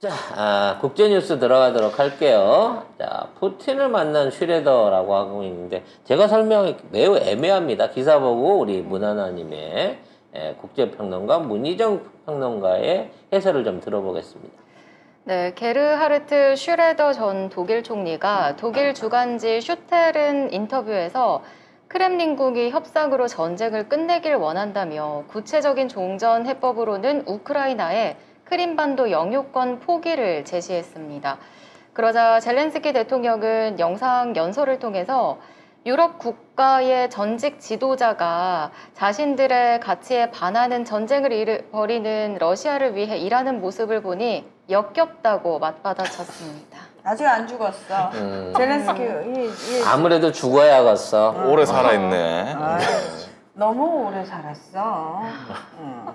자, 아, 국제 뉴스 들어가도록 할게요. 자, 푸틴을 만난 슈레더라고 하고 있는데, 제가 설명이 매우 애매합니다. 기사 보고 우리 문하나님의 예, 국제평론가, 문희정 평론가의 해설을 좀 들어보겠습니다. 네, 게르하르트 슈레더 전 독일 총리가 독일 주간지 슈테른 인터뷰에서 크렘린국이 협상으로 전쟁을 끝내길 원한다며 구체적인 종전 해법으로는 우크라이나의 크림반도 영유권 포기를 제시했습니다. 그러자 젤렌스키 대통령은 영상 연설을 통해서 유럽 국가의 전직 지도자가 자신들의 가치에 반하는 전쟁을 일- 벌이는 러시아를 위해 일하는 모습을 보니 역겹다고 맞받아쳤습니다. 아직 안 죽었어. 음, 젤렌스키 이, 이, 아무래도 죽어야겠어. 오래 살아있네. 아유, 너무 오래 살았어. 응.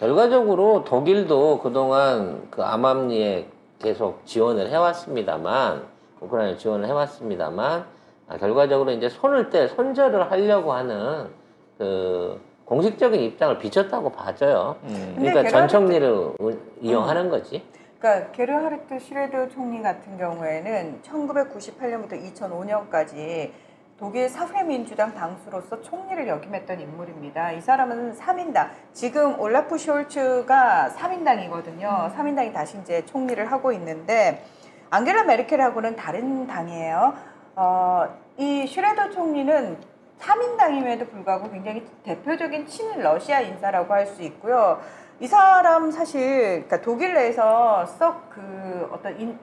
결과적으로 독일도 그동안 그 암암리에 계속 지원을 해왔습니다만, 우크라이나 지원을 해왔습니다만, 아, 결과적으로 이제 손을 뗄, 손절을 하려고 하는 그 공식적인 입장을 비쳤다고 봐져요. 음. 그러니까 전 게르하르트- 총리를 우- 이용하는 거지. 그러니까 게르하르트 슈레더 총리 같은 경우에는 1998년부터 2005년까지 독일 사회민주당 당수로서 총리를 역임했던 인물입니다. 이 사람은 3인당. 지금 올라프 숄츠가 3인당이거든요. 3인당이 다시 이제 총리를 하고 있는데 앙겔라 메르켈하고는 다른 당이에요. 어, 이 슈레더 총리는 3인당임에도 불구하고 굉장히 대표적인 친일 러시아 인사라고 할 수 있고요. 이 사람 사실 그러니까 독일 내에서 썩 그 어떤 인-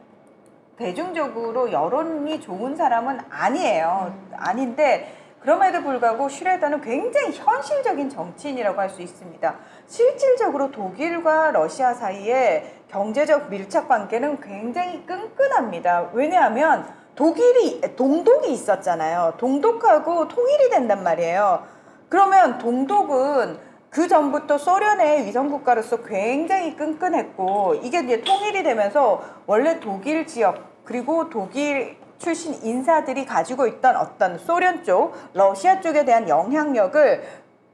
대중적으로 여론이 좋은 사람은 아니에요. 아닌데 그럼에도 불구하고 슈레더는 굉장히 현실적인 정치인이라고 할 수 있습니다. 실질적으로 독일과 러시아 사이에 경제적 밀착 관계는 굉장히 끈끈합니다. 왜냐하면 독일이 동독이 있었잖아요. 동독하고 통일이 된단 말이에요. 그러면 동독은 그 전부터 소련의 위성 국가로서 굉장히 끈끈했고 이게 이제 통일이 되면서 원래 독일 지역 그리고 독일 출신 인사들이 가지고 있던 어떤 소련 쪽, 러시아 쪽에 대한 영향력을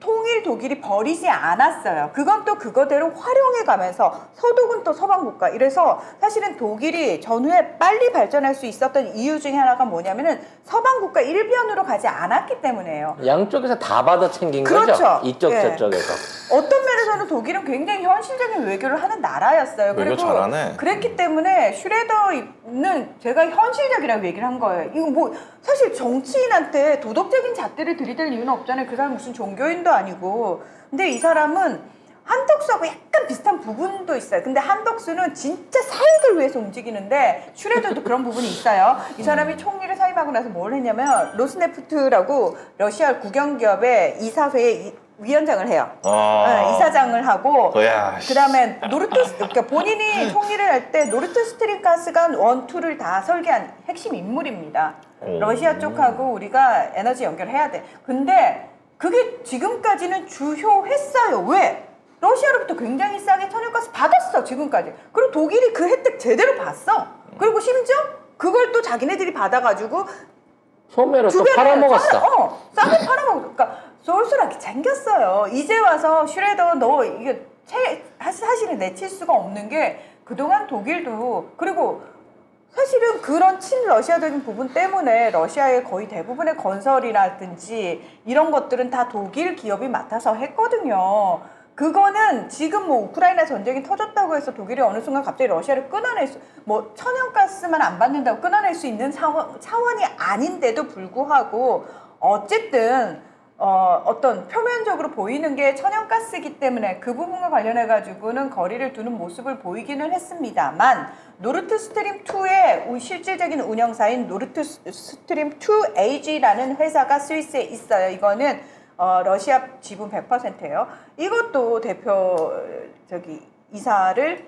통일 독일이 버리지 않았어요. 그건 또 그거대로 활용해 가면서 서독은 또 서방 국가. 이래서 사실은 독일이 전후에 빨리 발전할 수 있었던 이유 중에 하나가 뭐냐면은 서방 국가 일변으로 가지 않았기 때문에요. 양쪽에서 다 받아 챙긴 그렇죠. 거죠. 이쪽 예. 저쪽에서. 어떤 면에서는 독일은 굉장히 현실적인 외교를 하는 나라였어요. 외교 잘하네. 그랬기 때문에 슈레더는 제가 현실적이라고 얘기를 한 거예요. 이거 뭐 사실 정치인한테 도덕적인 잣대를 들이댈 이유는 없잖아요. 그 사람 무슨 종교인도 아니고. 근데 이 사람은 한덕수하고 약간 비슷한 부분도 있어요. 근데 한덕수는 진짜 사익을 위해서 움직이는데 슈레더도 그런 부분이 있어요. 이 사람이 총리를 사임하고 나서 뭘 했냐면 로스네프트라고 러시아 국영기업의 이사회에 이- 위원장을 해요. 아. 네, 이사장을 하고. 그다음에 노르트 스- 그러니까 본인이 총리를 할 때 노르트 스트림 가스가 원투를 다 설계한 핵심 인물입니다. 오. 러시아 쪽하고 우리가 에너지 연결해야 돼. 근데 그게 지금까지는 주효했어요. 왜? 러시아로부터 굉장히 싸게 천연가스 받았어 지금까지. 그리고 독일이 그 혜택 제대로 봤어. 그리고 심지어 그걸 또 자기네들이 받아가지고 소매로 또 팔아먹었어. 싸- 어, 싸게 팔아먹었어. 그러니까 쏠쏠하게 챙겼어요. 이제 와서 슈레더 너 이게 채, 하- 사실은 내칠 수가 없는 게 그동안 독일도 그리고 사실은 그런 친러시아적인 부분 때문에 러시아의 거의 대부분의 건설이라든지 이런 것들은 다 독일 기업이 맡아서 했거든요. 그거는 지금 뭐 우크라이나 전쟁이 터졌다고 해서 독일이 어느 순간 갑자기 러시아를 끊어낼 수, 뭐 천연가스만 안 받는다고 끊어낼 수 있는 차원, 차원이 아닌데도 불구하고 어쨌든 어, 어떤 표면적으로 보이는 게 천연가스이기 때문에 그 부분과 관련해 가지고는 거리를 두는 모습을 보이기는 했습니다만 노르트 스트림 2의 실질적인 운영사인 노르트 스- 스트림 2 AG라는 회사가 스위스에 있어요. 이거는 어, 러시아 지분 100%예요. 이것도 대표 저기 이사를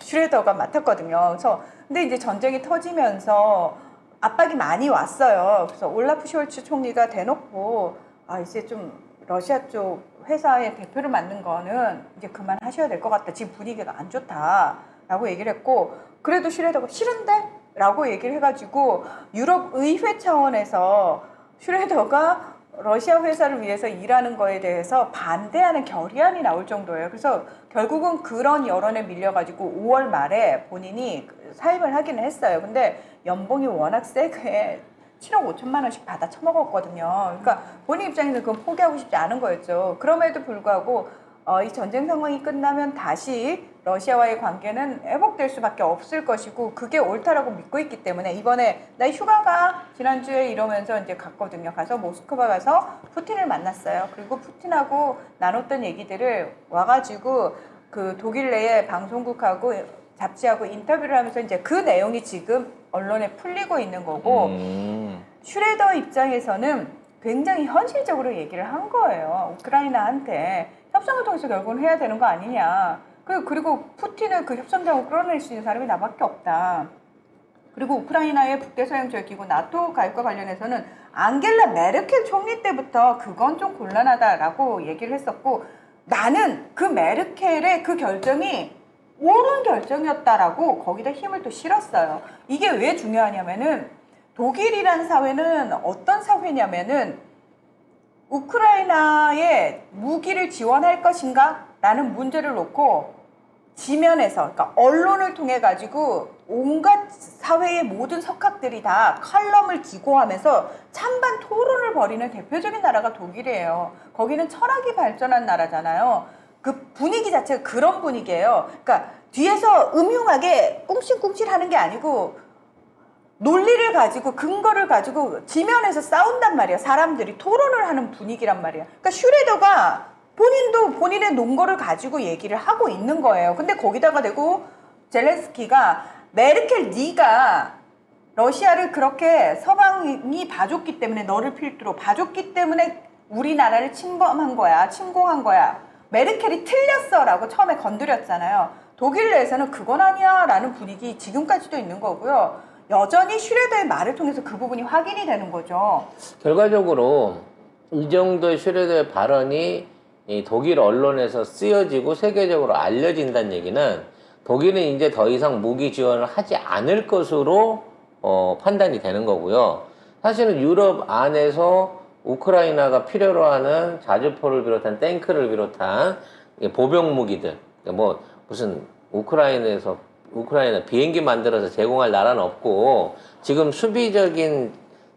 슈레더가 맡았거든요. 그래서 근데 이제 전쟁이 터지면서 압박이 많이 왔어요. 그래서 올라프 숄츠 총리가 대놓고 아 이제 좀 러시아 쪽 회사의 대표를 맡는 거는 이제 그만 하셔야 될 것 같다. 지금 분위기가 안 좋다라고 얘기를 했고 그래도 슈레더가 싫은데? 라고 얘기를 해가지고 유럽 의회 차원에서 슈레더가 러시아 회사를 위해서 일하는 거에 대해서 반대하는 결의안이 나올 정도예요. 그래서 결국은 그런 여론에 밀려가지고 5월 말에 본인이 사임을 하기는 했어요. 근데 연봉이 워낙 세게 7억 5천만 원씩 받아 처먹었거든요. 그러니까 본인 입장에서 그건 포기하고 싶지 않은 거였죠. 그럼에도 불구하고 어, 이 전쟁 상황이 끝나면 다시 러시아와의 관계는 회복될 수밖에 없을 것이고 그게 옳다라고 믿고 있기 때문에 이번에 나 휴가가 지난주에 이러면서 이제 갔거든요. 가서 모스크바 가서 푸틴을 만났어요. 그리고 푸틴하고 나눴던 얘기들을 와가지고 그 독일 내의 방송국하고 잡지하고 인터뷰를 하면서 이제 그 내용이 지금 언론에 풀리고 있는 거고 음. 슈레더 입장에서는 굉장히 현실적으로 얘기를 한 거예요. 우크라이나한테 협상을 통해서 결국은 해야 되는 거 아니냐. 그리고, 푸틴을 그 협상장으로 끌어낼 수 있는 사람이 나밖에 없다. 그리고 우크라이나의 북대서양 조약기구 나토 가입과 관련해서는 앙겔라 메르켈 총리 때부터 그건 좀 곤란하다라고 얘기를 했었고 나는 그 메르켈의 그 결정이 옳은 결정이었다라고 거기다 힘을 또 실었어요. 이게 왜 중요하냐면은 독일이라는 사회는 어떤 사회냐면은 우크라이나에 무기를 지원할 것인가? 라는 문제를 놓고 지면에서, 그러니까 언론을 통해 가지고 온갖 사회의 모든 석학들이 다 칼럼을 기고하면서 찬반 토론을 벌이는 대표적인 나라가 독일이에요. 거기는 철학이 발전한 나라잖아요. 그 분위기 자체가 그런 분위기예요. 그러니까 뒤에서 음흉하게 꿍실꿍실 하는 게 아니고 논리를 가지고 근거를 가지고 지면에서 싸운단 말이야. 사람들이 토론을 하는 분위기란 말이야. 그러니까 슈레더가 본인도 본인의 논거를 가지고 얘기를 하고 있는 거예요. 근데 거기다가 대고 젤렌스키가 메르켈 네가 러시아를 그렇게 서방이 봐줬기 때문에 너를 필두로 봐줬기 때문에 우리나라를 침범한 거야, 침공한 거야. 메르켈이 틀렸어라고 처음에 건드렸잖아요. 독일 내에서는 그건 아니야라는 분위기 지금까지도 있는 거고요. 여전히 슈레더의 말을 통해서 그 부분이 확인이 되는 거죠. 결과적으로 이 정도의 슈레더의 발언이 이 독일 언론에서 쓰여지고 세계적으로 알려진다는 얘기는 독일은 이제 더 이상 무기 지원을 하지 않을 것으로 어, 판단이 되는 거고요. 사실은 유럽 안에서 우크라이나가 필요로 하는 자주포를 비롯한 탱크를 비롯한 보병 무기들, 그러니까 뭐 무슨 우크라이나에서 우크라이나 비행기 만들어서 제공할 나라는 없고 지금 수비적인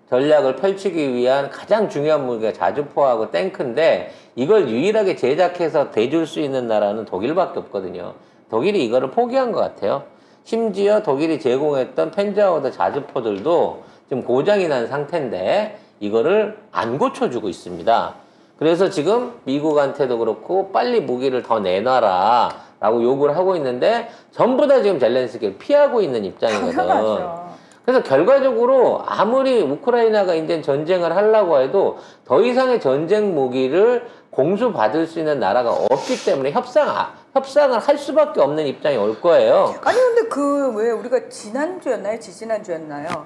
전략을 펼치기 위한 가장 중요한 무기가 자주포하고 탱크인데 이걸 유일하게 제작해서 대줄 수 있는 나라는 독일밖에 없거든요. 독일이 이거를 포기한 것 같아요. 심지어 독일이 제공했던 펜자워드 자주포들도 지금 고장이 난 상태인데 이거를 안 고쳐주고 있습니다. 그래서 지금 미국한테도 그렇고 빨리 무기를 더 내놔라 라고 요구를 하고 있는데 전부 다 지금 젤렌스키를 피하고 있는 입장이거든. 당연하죠. 그래서 결과적으로 아무리 우크라이나가 이제 전쟁을 하려고 해도 더 이상의 전쟁 무기를 공수받을 수 있는 나라가 없기 때문에 협상, 아- 협상을 할 수밖에 없는 입장이 올 거예요. 아니 근데 그 왜 우리가 지난주였나요? 지지난주였나요?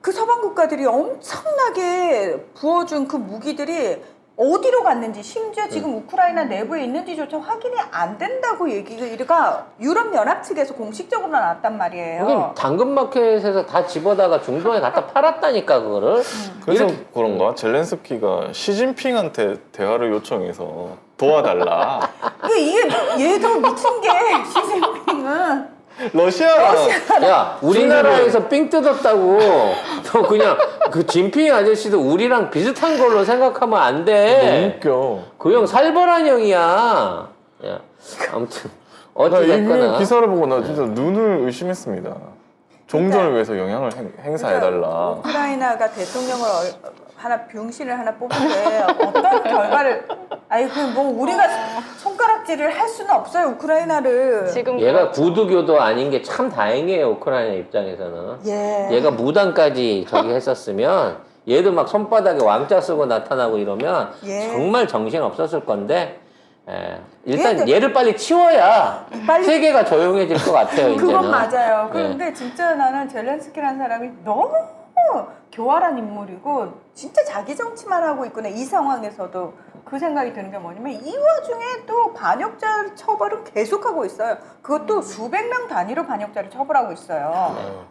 그 서방 국가들이 엄청나게 부어준 그 무기들이 어디로 갔는지 심지어 지금 우크라이나 내부에 있는지조차 확인이 안 된다고 얘기가 유럽 연합 측에서 공식적으로 나왔단 말이에요. 그게 당근 마켓에서 다 집어다가 중동에 갖다 팔았다니까 그거를. 그래서 이렇게- 그런가? 젤렌스키가 시진핑한테 대화를 요청해서 도와달라. 이게 이게 얘도 미친 게 시진핑은 러시아랑 야, 우리나라에서 삥 뜯었다고. 너 그냥 그 진핑 아저씨도 우리랑 비슷한 걸로 생각하면 안 너무 돼. 웃겨. 그 형 살벌한 형이야. 야, 아무튼 나 어찌 이 됐거나. 기사를 보고 나 진짜 눈을 의심했습니다. 종전을 위해서 영향을 행, 행사해달라. 우크라이나가 대통령을 얼- 하나 병신을 하나 뽑는데 어떤 결과를 아니 그 뭐 우리가 손가락질을 할 수는 없어요 우크라이나를 지금 얘가 그렇죠. 구두교도 아닌 게 참 다행이에요 우크라이나 입장에서는. 예. 얘가 무당까지 저기 했었으면 얘도 막 손바닥에 왕자 쓰고 나타나고 이러면 예. 정말 정신 없었을 건데 에, 일단 얘도- 얘를 빨리 치워야 빨리- 세계가 조용해질 것 같아요 이제는. 그건 맞아요. 네. 그런데 진짜 나는 젤렌스키라는 사람이 너무 교활한 인물이고 진짜 자기 정치만 하고 있구나 이 상황에서도 그 생각이 드는 게 뭐냐면 이 와중에 또 반역자 처벌을 계속하고 있어요. 그것도 수백 명 단위로 반역자를 처벌하고 있어요. 아유,